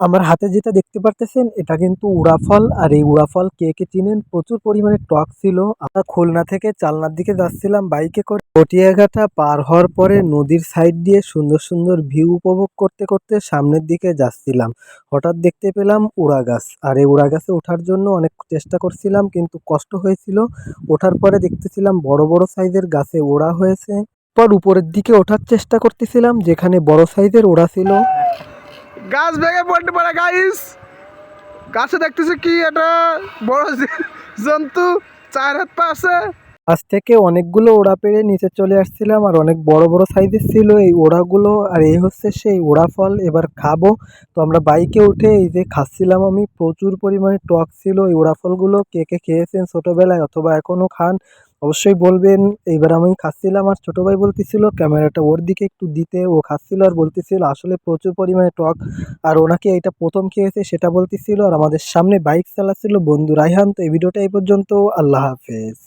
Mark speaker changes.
Speaker 1: আমার হাতে যেটা দেখতে পারতেছেন, এটা কিন্তু উড়াফল। আর এই উড়াফল কে কে চিনেন? প্রচুর পরিমাণে টক ছিল। আমরা খুলনা থেকে চালনার দিকে যাচ্ছিলাম বাইকে করে। পটিয়াঘাটা পার হওয়ার পরে নদীর সাইড দিয়ে সুন্দর সুন্দর ভিউ উপভোগ করতে করতে সামনের দিকে যাচ্ছিলাম। হঠাৎ দেখতে পেলাম উড়া গাছ আর এই উড়া গাছে ওঠার জন্য অনেক চেষ্টা করছিলাম, কিন্তু কষ্ট হয়েছিল। ওঠার পরে দেখতেছিলাম বড় বড় সাইজের গাছে ওড়া হয়েছে। পর উপরের দিকে ওঠার চেষ্টা করতেছিলাম, যেখানে বড় সাইজের ওড়া ছিল।
Speaker 2: গাছ ভেঙে পড়তে পারে গাইস গাছে দেখতেছি কি এটা বড় জন্তু চার হাত পা আছে।
Speaker 1: আজ থেকে অনেকগুলো ওড়া পেড়ে নিচে চলে আসছিলাম আর অনেক বড় বড় সাইজের ছিল এই ওড়াগুলো আর এই হচ্ছে সেই ওড়া ফল। এবার খাব। তো আমরা বাইকে উঠে এই যে খাচ্ছিলাম আমি, প্রচুর পরিমাণে টক ছিল এই ওড়া ফলগুলো। কে কে খেয়েছেন ছোটোবেলায় অথবা এখনও খান, অবশ্যই বলবেন। এইবার আমি খাচ্ছিলাম আর ছোটো ভাই বলতেছিল, ক্যামেরাটা ওর দিকে একটু দিতে। ও খাচ্ছিল আর বলতেছিল, আসলে প্রচুর পরিমাণে টক। আর ওনাকে এটা প্রথম খেয়েছে সেটা বলতেছিল। আর আমাদের সামনে বাইক চালাচ্ছিল বন্ধু রাইহান তো এই ভিডিওটা এই পর্যন্ত। আল্লাহ হাফেজ।